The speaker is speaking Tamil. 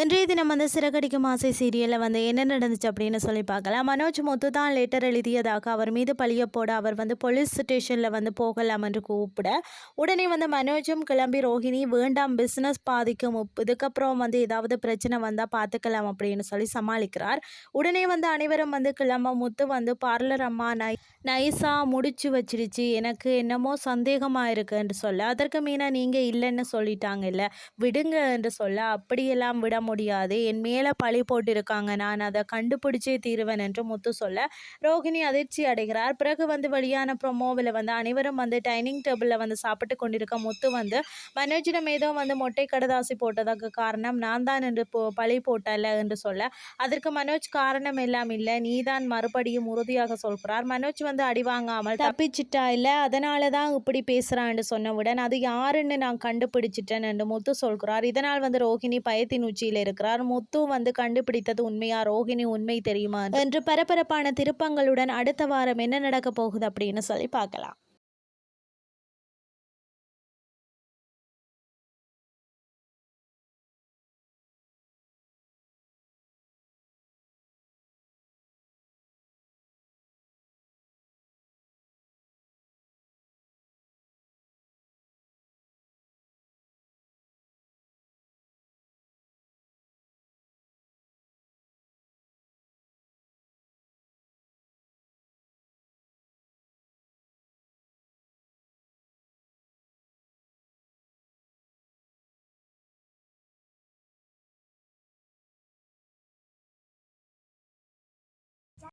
இன்றைய தினம் வந்து சிறகடிக்கும் ஆசை சீரியலில் வந்து என்ன நடந்துச்சு அப்படின்னு சொல்லி பார்க்கலாம். மனோஜ் முத்து தான் லெட்டர் எழுதியதாக அவர் மீது பழிய போட அவர் வந்து போலீஸ் ஸ்டேஷனில் வந்து போகலாம் என்று கூப்பிட உடனே வந்து மனோஜும் கிளம்பி ரோஹிணி வேண்டாம் பிஸ்னஸ் பாதிக்கும் இதுக்கப்புறம் வந்து ஏதாவது பிரச்சனை வந்தால் பார்த்துக்கலாம் அப்படின்னு சொல்லி சமாளிக்கிறார். உடனே வந்து அனைவரும் வந்து கிளம்ப முத்து வந்து பார்லர் அம்மா நை நைஸாக முடிச்சு வச்சிருச்சு எனக்கு என்னமோ சந்தேகமாக இருக்குன்னு சொல்ல அதற்கு மீனா நீங்கள் இல்லைன்னு சொல்லிட்டாங்கல்ல விடுங்க என்று சொல்ல அப்படியெல்லாம் விட முடியாது. என் மேலே பழி போட்டிருக்காங்க. நான் அதை கண்டுபிடிச்சே தீருவேன் என்று முத்து சொல்ல ரோகிணி அதிர்ச்சி அடைகிறார். பிறகு வந்து வெளியான ப்ரொமோவில் வந்து அனைவரும் வந்து டைனிங் டேபிளில் வந்து சாப்பிட்டு கொண்டிருக்க முத்து வந்து மனோஜிடம் ஏதோ வந்து மொட்டை கடதாசி போட்டதற்கு காரணம் நான் தான் என்று போ பழி போட்டல என்று சொல்ல அதற்கு மனோஜ் காரணம் எல்லாம் இல்லை. நீதான் மறுபடியும் உறுதியாக சொல்கிறார். மனோஜ் வந்து அடி வாங்காமல் தப்பிச்சிட்டா இல்லை? அதனால தான் இப்படி பேசுகிறான்னு சொன்னவுடன் அது யாருன்னு நான் கண்டுபிடிச்சிட்டேன் என்று முத்து சொல்கிறார். இதனால் வந்து ரோஹிணி பயத்தின் உச்சியில் இருக்கிறார். முத்து வந்து கண்டுபிடித்தது உண்மையா? ரோஹிணி உண்மை தெரியுமா? என்று பரபரப்பான திருப்பங்களுடன் அடுத்த வாரம் என்ன நடக்க போகுது அப்படின்னு சொல்லி பார்க்கலாம்.